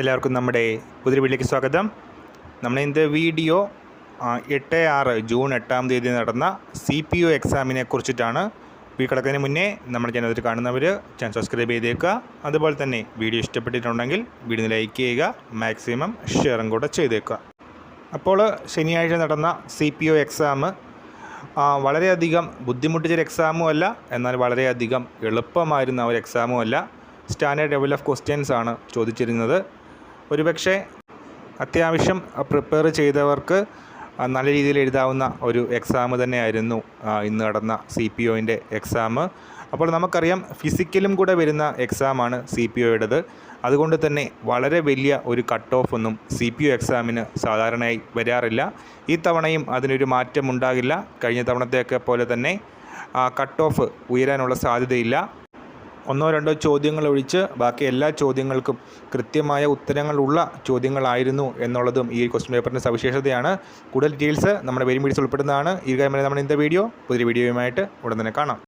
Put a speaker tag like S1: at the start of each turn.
S1: എല്ലാവർക്കും നമ്മുടെ പുതിയ വീട്ടിലേക്ക് സ്വാഗതം. നമ്മൾ ഇന്നത്തെ വീഡിയോ എട്ട് ആറ് ജൂൺ എട്ടാം തീയതി നടന്ന സി പി യു എക്സാമിനെ കുറിച്ചിട്ടാണ്. വീ കിടക്കുന്നതിന് മുന്നേ നമ്മുടെ ചാനൽ കാണുന്നവർ ചാനൽ സബ്സ്ക്രൈബ് ചെയ്തേക്കുക. അതുപോലെ തന്നെ വീഡിയോ ഇഷ്ടപ്പെട്ടിട്ടുണ്ടെങ്കിൽ വീഡിയോ ലൈക്ക് ചെയ്യുക മാക്സിമം ഷെയറും കൂടെ ചെയ്തേക്കുക. അപ്പോൾ ശനിയാഴ്ച നടന്ന സി പി ഒ എക്സാം വളരെയധികം ബുദ്ധിമുട്ടിച്ചൊരു എക്സാമും അല്ല എന്നാൽ വളരെയധികം എളുപ്പമായിരുന്ന ഒരു എക്സാമും അല്ല. സ്റ്റാൻഡേർഡ് ലെവൽ ഓഫ് ക്വസ്റ്റ്യൻസ് ആണ് ചോദിച്ചിരുന്നത്. ഒരുപക്ഷെ അത്യാവശ്യം പ്രിപ്പയർ ചെയ്തവർക്ക് നല്ല രീതിയിൽ എഴുതാവുന്ന ഒരു എക്സാം തന്നെയായിരുന്നു ഇന്ന് നടന്ന സി പി ഒന്റെ എക്സാം അപ്പോൾ നമുക്കറിയാം ഫിസിക്കലും കൂടെ വരുന്ന എക്സാമാണ് സി പി ഒയുടേത് അതുകൊണ്ട് തന്നെ വളരെ വലിയ ഒരു കട്ട് ഓഫ് ഒന്നും സി പി ഒ എക്സാമിന് സാധാരണയായി വരാറില്ല. ഈ തവണയും അതിനൊരു മാറ്റം ഉണ്ടാകില്ല കഴിഞ്ഞ തവണത്തെയൊക്കെ പോലെ തന്നെ കട്ട് ഓഫ് ഉയരാനുള്ള സാധ്യതയില്ല. ഒന്നോ രണ്ടോ ചോദ്യങ്ങൾ ഒഴിച്ച് ബാക്കി എല്ലാ ചോദ്യങ്ങൾക്കും കൃത്യമായ ഉത്തരങ്ങളുള്ള ചോദ്യങ്ങളായിരുന്നു എന്നുള്ളതും ഈ ക്വസ്റ്റ്യൻ പേപ്പറിന്റെ സവിശേഷതയാണ്. കൂടുതൽ ഡീറ്റെയിൽസ് നമ്മുടെ വെരി മീഡിയസ് ഉൾപ്പെടുന്നതാണ്. ഈ കാര്യം നമ്മുടെ ഇന്നത്തെ വീഡിയോ പുതിയ വീഡിയോയുമായിട്ട് ഉടൻ തന്നെ കാണാം.